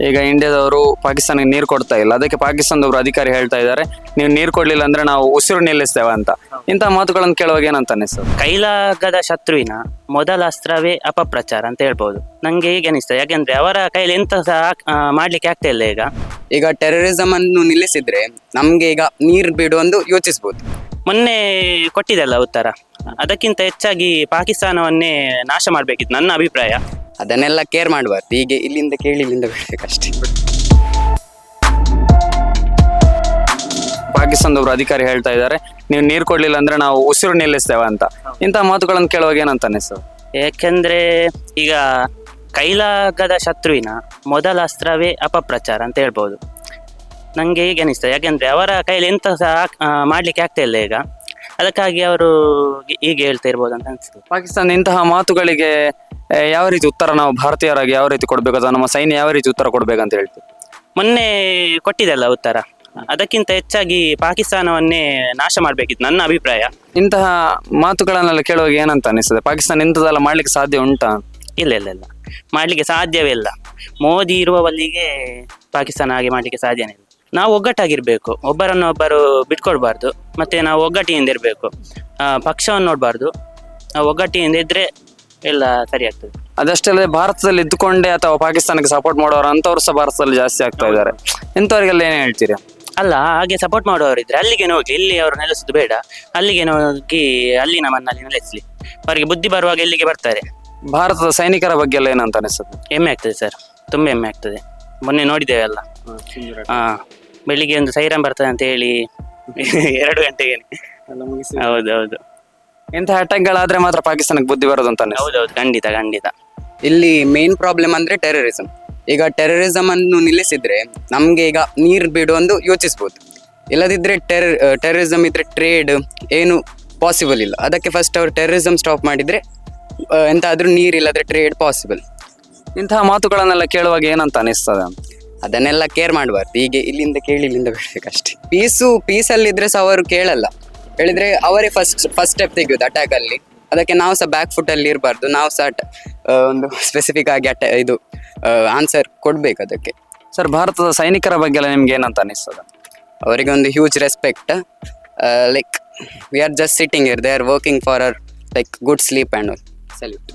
ಈಗ ಇಂಡಿಯಾದವರು ಪಾಕಿಸ್ತಾನಕ್ಕೆ ನೀರು ಕೊಡ್ತಾ ಇಲ್ಲ. ಅದಕ್ಕೆ ಪಾಕಿಸ್ತಾನದವರು ಅಧಿಕಾರಿ ಹೇಳ್ತಾ ಇದ್ದಾರೆ ನೀವು ನೀರು ಕೊಡ್ಲಿಲ್ಲ ಅಂದ್ರೆ ನಾವು ಉಸಿರು ನಿಲ್ಲಿಸ್ತೇವೆ ಅಂತ. ಇಂತಹ ಮಾತುಗಳನ್ನು ಕೇಳುವಾಗ ಏನಂತ ಅನಿಸ್ತದೆ ಕೈಲಾಗದ ಶತ್ರುವಿನ ಮೊದಲ ಅಸ್ತ್ರವೇ ಅಪಪ್ರಚಾರ ಅಂತ ಹೇಳ್ಬೋದು. ನಂಗೆ ಈಗ ಅನಿಸ್ತದೆ ಯಾಕೆಂದ್ರೆ ಅವರ ಕೈಲಿ ಎಂತ ಸಹ ಆ, ಮಾಡ್ಲಿಕ್ಕೆ ಆಗ್ತಾ ಇಲ್ಲ ಈಗ. ಈಗ ಟೆರರಿಸಮ್ ಅನ್ನು ನಿಲ್ಲಿಸಿದ್ರೆ ನಮ್ಗೆ ಈಗ ನೀರು ಬಿಡು ಒಂದು ಯೋಚಿಸ್ಬೋದು. ಮೊನ್ನೆ ಕೊಟ್ಟಿದೆಲ್ಲ ಉತ್ತರ. ಅದಕ್ಕಿಂತ ಹೆಚ್ಚಾಗಿ ಪಾಕಿಸ್ತಾನವನ್ನೇ ನಾಶ ಮಾಡಬೇಕಿತ್ತು ನನ್ನ ಅಭಿಪ್ರಾಯ. ಅದನ್ನೆಲ್ಲ ಕೇರ್ ಮಾಡಬಾರ್ದು. ಹೀಗೆ ಇಲ್ಲಿಂದ ಕೇಳಿ ಇಲ್ಲಿಂದ ಬಿಡ್ಬೇಕಷ್ಟೇ ಪಾಕಿಸ್ತಾನದವರು ಅಧಿಕಾರಿ ಹೇಳ್ತಾ ಇದ್ದಾರೆ ನೀವು ನೀರು ಕೊಡ್ಲಿಲ್ಲ ಅಂದ್ರೆ ನಾವು ಉಸಿರು ನಿಲ್ಲಿಸ್ತೇವೆ ಅಂತ. ಇಂತಹ ಮಾತುಗಳನ್ನು ಕೇಳುವಾಗ ಏನಂತ ಸರ್ ಯಾಕೆಂದ್ರೆ ಈಗ ಕೈಲಾಗದ ಶತ್ರುವಿನ ಮೊದಲ ಅಸ್ತ್ರವೇ ಅಪಪ್ರಚಾರ ಅಂತ ಹೇಳ್ಬೋದು. ನಂಗೆ ಹೀಗೆ ಅನಿಸ್ತದೆ ಯಾಕೆಂದ್ರೆ ಅವರ ಕೈಲಿ ಎಂತ ಸಹ ಮಾಡ್ಲಿಕ್ಕೆ ಆಗ್ತಾ ಇಲ್ಲ ಈಗ. ಅದಕ್ಕಾಗಿ ಅವರು ಹೀಗೆ ಹೇಳ್ತಾ ಇರ್ಬೋದು ಅಂತ ಅನಿಸ್ತದೆ ಪಾಕಿಸ್ತಾನ ಇಂತಹ ಮಾತುಗಳಿಗೆ ಆ, ಯಾವ ರೀತಿ ಉತ್ತರ ನಾವು ಭಾರತೀಯರಾಗಿ ಯಾವ ರೀತಿ ಕೊಡ್ಬೇಕು? ಅಥವಾ ನಮ್ಮ ಸೈನ್ಯ ಯಾವ ರೀತಿ ಉತ್ತರ ಕೊಡ್ಬೇಕಂತ ಹೇಳ್ತೀವಿ ಮೊನ್ನೆ ಕೊಟ್ಟಿದೆಲ್ಲ ಉತ್ತರ. ಅದಕ್ಕಿಂತ ಹೆಚ್ಚಾಗಿ ಪಾಕಿಸ್ತಾನವನ್ನೇ ನಾಶ ಮಾಡಬೇಕಿತ್ತು ನನ್ನ ಅಭಿಪ್ರಾಯ. ಇಂತಹ ಮಾತುಗಳನ್ನೆಲ್ಲ ಕೇಳುವಾಗ ಏನಂತ ಅನಿಸ್ತದೆ? ಪಾಕಿಸ್ತಾನ ಇಂಥದ್ದೆಲ್ಲ ಮಾಡ್ಲಿಕ್ಕೆ ಸಾಧ್ಯ ಉಂಟಾ? ಇಲ್ಲ ಇಲ್ಲ ಇಲ್ಲ. ಮಾಡ್ಲಿಕ್ಕೆ ಸಾಧ್ಯವೇ ಇಲ್ಲ. ಮೋದಿ ಇರುವವಲ್ಲಿಗೆ ಪಾಕಿಸ್ತಾನ ಹಾಗೆ ಮಾಡ್ಲಿಕ್ಕೆ ಸಾಧ್ಯನೇ ಇಲ್ಲ. ನಾವು ಒಗ್ಗಟ್ಟಾಗಿರ್ಬೇಕು. ಒಬ್ಬರನ್ನೊಬ್ಬರು ಬಿಟ್ಕೊಡ್ಬಾರ್ದು. ಮತ್ತೆ ನಾವು ಒಗ್ಗಟ್ಟಿನಿಂದ ಇರಬೇಕು. ಪಕ್ಷವನ್ನು ನೋಡಬಾರ್ದು. ನಾವು ಒಗ್ಗಟ್ಟಿನಿಂದ ಇದ್ರೆ ಎಲ್ಲ ಸರಿ ಆಗ್ತದೆ. ಅದಷ್ಟೇ ಅಲ್ಲದೆ ಭಾರತದಲ್ಲಿ ಇದ್ದುಕೊಂಡೇ ಅಥವಾ ಪಾಕಿಸ್ತಾನಕ್ಕೆ ಸಪೋರ್ಟ್ ಮಾಡೋರು ಅಂತವ್ರು ಸಹ ಭಾರತದಲ್ಲಿ ಜಾಸ್ತಿ ಆಗ್ತಾ ಇದ್ದಾರೆ. ಇಂಥವ್ರಿಗೆಲ್ಲ ಏನು ಹೇಳ್ತೀರಿ? ಅಲ್ಲ ಹಾಗೆ ಸಪೋರ್ಟ್ ಮಾಡೋವರಿದ್ರೆ ಅಲ್ಲಿಗೆ ಹೋಗಿ ಇಲ್ಲಿ ಅವರು ನೆಲೆಸೋದು ಬೇಡ. ಅಲ್ಲಿಗೆ ಹೋಗಿ ಅಲ್ಲಿನ ಮಣ್ಣಲ್ಲಿ ನೆಲೆಸಲಿ. ಅವರಿಗೆ ಬುದ್ಧಿ ಬರುವಾಗ ಇಲ್ಲಿಗೆ ಬರ್ತಾರೆ. ಭಾರತದ ಸೈನಿಕರ ಬಗ್ಗೆ ಎಲ್ಲ ಏನಂತ ಅನಿಸುತ್ತೆ? ಹೆಮ್ಮೆ ಆಗ್ತದೆ ಸರ್. ತುಂಬ ಹೆಮ್ಮೆ ಆಗ್ತದೆ. ಮೊನ್ನೆ ನೋಡಿದ್ದೇವೆ ಅಲ್ಲ. ಹಾಂ ಬೆಳಿಗ್ಗೆ ಒಂದು ಸೈರನ್ ಬರ್ತದೆ ಅಂತ ಹೇಳಿ ಎರಡು ಗಂಟೆಗೆ. ಹೌದು ಹೌದು ಅಟ್ಯಾಕ್ ಅಟ್ಯಾಕ್ಗಳಾದ್ರೆ ಮಾತ್ರ ಪಾಕಿಸ್ತಾನಕ್ಕೆ ಬುದ್ಧಿ ಬರೋದು ಅಂತಾನೆ. ಹೌದೌದು ಖಂಡಿತ ಖಂಡಿತ. ಇಲ್ಲಿ ಮೇನ್ ಪ್ರಾಬ್ಲಮ್ ಅಂದ್ರೆ ಟೆರರಿಸಂ ಈಗ ಟೆರರಿಸಂ ಅನ್ನು ನಿಲ್ಲಿಸಿದ್ರೆ ನಮ್ಗೆ ಈಗ ನೀರು ಬಿಡುವಂದು ಯೋಚಿಸ್ಬೋದು. ಇಲ್ಲದಿದ್ರೆ ಟೆರ ಟೆರರಿಸಮ್ ಇದ್ರೆ ಟ್ರೇಡ್ ಏನು ಪಾಸಿಬಲ್ ಇಲ್ಲ. ಅದಕ್ಕೆ ಫಸ್ಟ್ ಅವರು ಟೆರರಿಸಮ್ ಸ್ಟಾಪ್ ಮಾಡಿದ್ರೆ ಎಂತಾದ್ರೂ ನೀರು ಇಲ್ಲದ್ರೆ ಟ್ರೇಡ್ ಪಾಸಿಬಲ್ ಇಂತಹ ಮಾತುಗಳನ್ನೆಲ್ಲ ಕೇಳುವಾಗ ಏನಂತ ಅನಿಸ್ತದೆ ಅದನ್ನೆಲ್ಲ ಕೇರ್ ಮಾಡಬಾರ್ದು. ಹೀಗೆ ಇಲ್ಲಿಂದ ಕೇಳಿ ಇಲ್ಲಿಂದ ಬಿಡ್ಬೇಕಷ್ಟೇ ಪೀಸು ಪೀಸಲ್ಲಿದ್ರೆ ಸಹ ಅವರು ಕೇಳಲ್ಲ. ಹೇಳಿದ್ರೆ ಅವರೇ ಫಸ್ಟ್ ಫಸ್ಟ್ ಸ್ಟೆಪ್ ತೆಗೆಯೋದು ಅಟ್ಯಾಕ್ ಅಲ್ಲಿ. ಅದಕ್ಕೆ ನಾವು ಸಹ ಬ್ಯಾಕ್ ಫುಟ್ ಅಲ್ಲಿ ಇರಬಾರ್ದು. ನಾವು ಸಹ ಒಂದು ಸ್ಪೆಸಿಫಿಕ್ ಆಗಿ ಅಟ್ಯಾ ಇದು ಆನ್ಸರ್ ಕೊಡ್ಬೇಕು ಅದಕ್ಕೆ. ಸರ್ ಭಾರತದ ಸೈನಿಕರ ಬಗ್ಗೆ ಎಲ್ಲ ನಿಮ್ಗೆ ಏನಂತ ಅನಿಸ್ತದೆ? ಅವರಿಗೆ ಒಂದು huge respect like we are just sitting here they are working for our like good sleep and salute